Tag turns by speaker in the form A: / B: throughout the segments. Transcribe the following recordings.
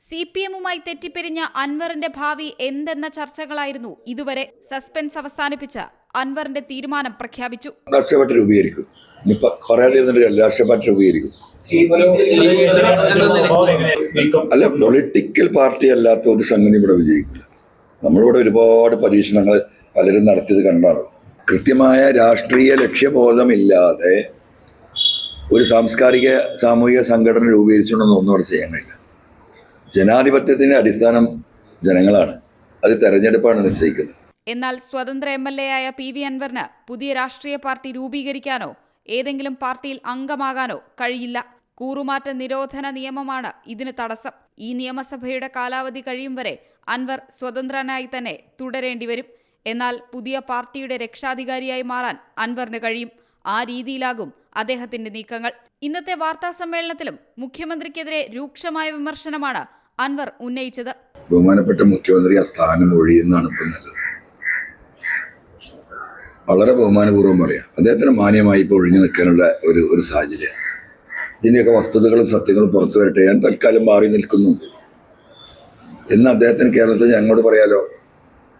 A: C P എമ്മുമായി തെറ്റിപ്പിരിഞ്ഞ അൻവറിന്റെ ഭാവി എന്തെന്ന ചർച്ചകളായിരുന്നു ഇതുവരെ സസ്പെൻസ് അവസാനിപ്പിച്ച അൻവറിന്റെ തീരുമാനം പ്രഖ്യാപിച്ചു.
B: രൂപീകരിക്കും. അല്ല പൊളിറ്റിക്കൽ പാർട്ടി അല്ലാത്ത ഒരു സംഗതി ഇവിടെ വിജയിക്കില്ല. നമ്മളിവിടെ ഒരുപാട് പരീക്ഷണങ്ങൾ പലരും നടത്തിയത് കണ്ടാണ്. കൃത്യമായ രാഷ്ട്രീയ ലക്ഷ്യബോധമില്ലാതെ ഒരു സാംസ്കാരിക സാമൂഹിക സംഘടന രൂപീകരിച്ചുകൊണ്ടൊന്നും ഒന്നും അവിടെ ചെയ്യാൻ കഴിയില്ല. ജനാധിപത്യത്തിന്റെ അടിസ്ഥാനം ജനങ്ങളാണ്. അത് തെരഞ്ഞെടുപ്പാണ് നിശ്ചയിക്കുന്നത്.
A: എന്നാൽ സ്വതന്ത്ര എം എൽ എ ആയ പി വി അൻവറിന് പുതിയ രാഷ്ട്രീയ പാർട്ടി രൂപീകരിക്കാനോ ഏതെങ്കിലും പാർട്ടിയിൽ അംഗമാകാനോ കഴിയില്ല. കൂറുമാറ്റ നിരോധന നിയമമാണ് ഇതിന് തടസ്സം. ഈ നിയമസഭയുടെ കാലാവധി കഴിയും വരെ അൻവർ സ്വതന്ത്രനായി തന്നെ തുടരേണ്ടി വരും. എന്നാൽ പുതിയ പാർട്ടിയുടെ രക്ഷാധികാരിയായി മാറാൻ അൻവറിന് കഴിയും. ആ രീതിയിലാകും അദ്ദേഹത്തിന്റെ നീക്കങ്ങൾ. ഇന്നത്തെ വാർത്താ സമ്മേളനത്തിലും മുഖ്യമന്ത്രിക്കെതിരെ രൂക്ഷമായ വിമർശനമാണ് അൻവർ ഉന്നയിച്ചത്.
B: ബഹുമാനപ്പെട്ട മുഖ്യമന്ത്രി ആ സ്ഥാനം ഒഴിയുന്നതാണ് ഇപ്പം നല്ലത്. വളരെ ബഹുമാനപൂർവം പറയാം. അദ്ദേഹത്തിന് മാന്യമായി ഇപ്പോൾ ഒഴിഞ്ഞു നിൽക്കാനുള്ള ഒരു ഒരു സാഹചര്യം. ഇതിന്റെയൊക്കെ വസ്തുതകളും സത്യങ്ങളും പുറത്തു വരട്ടെ. ഞാൻ തൽക്കാലം മാറി നിൽക്കുന്നു. എന്ന് അദ്ദേഹത്തിന് കേരളത്തിൽ ഞങ്ങളോട് പറയാലോ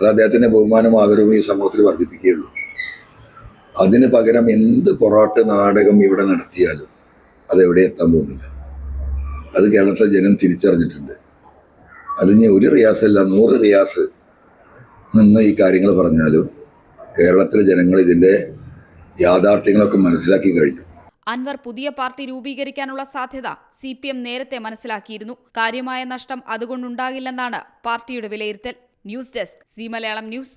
B: അത് അദ്ദേഹത്തിന്റെ ബഹുമാനം ആദരവും ഈ സമൂഹത്തിൽ വർദ്ധിപ്പിക്കുകയുള്ളൂ. അതിന് പകരം എന്ത് പൊറാട്ട് നാടകം ഇവിടെ നടത്തിയാലും അതെവിടെ എത്താൻ പോകുന്നില്ല. അത് കേരളത്തിലെ ജനം തിരിച്ചറിഞ്ഞിട്ടുണ്ട്. അതിന് ഒരു റിയാസല്ല നൂറ് റിയാസ് നിന്ന് ഈ കാര്യങ്ങൾ പറഞ്ഞാലും കേരളത്തിലെ ജനങ്ങൾ ഇതിന്റെ യാഥാർത്ഥ്യങ്ങളൊക്കെ മനസ്സിലാക്കി കഴിഞ്ഞു.
A: അൻവർ പുതിയ പാർട്ടി രൂപീകരിക്കാനുള്ള സാധ്യത സി പി എം നേരത്തെ മനസ്സിലാക്കിയിരുന്നു. കാര്യമായ നഷ്ടം അതുകൊണ്ടുണ്ടാകില്ലെന്നാണ് പാർട്ടിയുടെ വിലയിരുത്തൽ. News desk C Malayalam news.